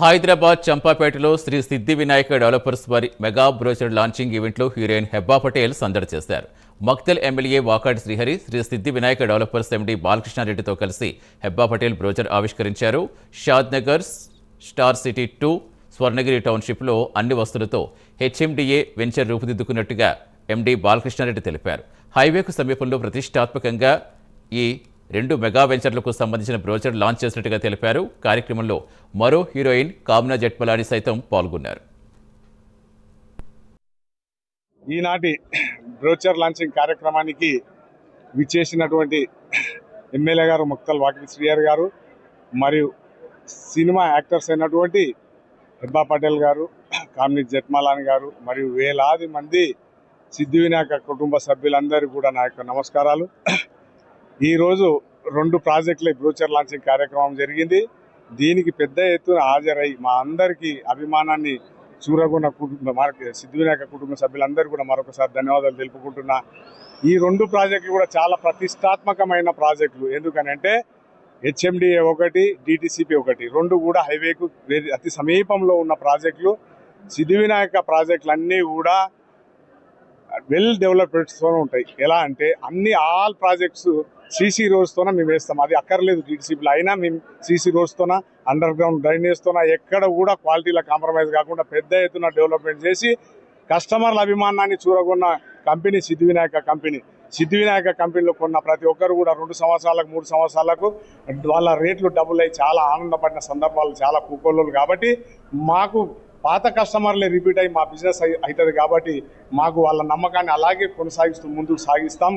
హైదరాబాద్ చంపాపేటలో శ్రీ సిద్ధి వినాయక డెవలపర్స్ వారి mega brochure launching ఈవెంట్లో హీరోయిన్ హెబ్బా పటేల్ సందడి చేశారు. Makthal MLA Vakati Srihari Shri Siddhi Vinayaka developers MD బాలకృష్ణారెడ్డితో కలిసి హెబ్బా పటేల్ బ్రోచర్ ఆవిష్కరించారు. Shad Nagar star city two Swarnagiri టౌన్షిప్లో అన్ని వస్తువులతో హెచ్ఎండిఏ వెంచర్ రూపుదిద్దుకున్నట్టుగా ఎండీ బాలకృష్ణారెడ్డి తెలిపారు. హైవేకు సమీపంలో ప్రతిష్టాత్మకంగా ఈ రెండు మెగా వెంచర్లకు సంబంధించిన బ్రోచర్ లాంచ్ చేసినట్టుగా తెలిపారు. కార్యక్రమంలో మరో హీరోయిన్ కామ్నా జట్మలాని సైతం పాల్గొన్నారు. ఈనాటి బ్రోచర్ లాంచింగ్ కార్యక్రమానికి విచ్చేసినటువంటి ఎమ్మెల్యే గారు ముక్తల్ వాకిటి శ్రీయర్ గారు మరియు సినిమా యాక్టర్స్ అయినటువంటి హెబ్బా పటేల్ గారు కామిని జట్మాలాని గారు మరియు వేలాది మంది సిద్ధి వినాయక కుటుంబ సభ్యులందరూ కూడా నా యొక్క నమస్కారాలు. ఈరోజు రెండు ప్రాజెక్టుల బ్రోచర్ లాంచింగ్ కార్యక్రమం జరిగింది. దీనికి పెద్ద ఎత్తున హాజరై మా అందరికీ అభిమానాన్ని చూరగొన్న కుటుంబ మనకి సిద్ధి వినాయక కుటుంబ సభ్యులందరూ కూడా మరొకసారి ధన్యవాదాలు తెలుపుకుంటున్నా. ఈ రెండు ప్రాజెక్టులు కూడా చాలా ప్రతిష్టాత్మకమైన ప్రాజెక్టులు. ఎందుకనంటే హెచ్ఎండిఏ ఒకటి డిటిసిపి ఒకటి. రెండు కూడా హైవేకు అతి సమీపంలో ఉన్న ప్రాజెక్టులు. సిద్ధి వినాయక ప్రాజెక్టులు అన్నీ కూడా వెల్ డెవలప్మెంట్స్తో ఉంటాయి. ఎలా అంటే అన్ని ఆల్ ప్రాజెక్ట్స్ సీసీ రోడ్స్తోనే మేము వేస్తాం. అది అక్కర్లేదు డిటిసిపిలో అయినా మేము సీసీ రోడ్స్తోన అండర్ గ్రౌండ్ డ్రైనేజ్తోన ఎక్కడ కూడా క్వాలిటీలో కాంప్రమైజ్ కాకుండా పెద్ద ఎత్తున డెవలప్మెంట్ చేసి కస్టమర్ల అభిమానాన్ని చూరగొన్న కంపెనీ సిద్ధి వినాయక కంపెనీ సిద్ధి వినాయక కంపెనీలో కొన్న ప్రతి ఒక్కరు కూడా రెండు సంవత్సరాలకు మూడు సంవత్సరాలకు వాళ్ళ రేట్లు డబుల్ అయ్యి చాలా ఆనందపడిన సందర్భాలు చాలా కుకోళ్ళు కాబట్టి మాకు పాత కస్టమర్లే రిపీట్ అయ్యి మా బిజినెస్ అవుతుంది కాబట్టి మాకు వాళ్ళ నమ్మకాన్ని అలాగే కొనసాగిస్తూ ముందుకు సాగిస్తాం.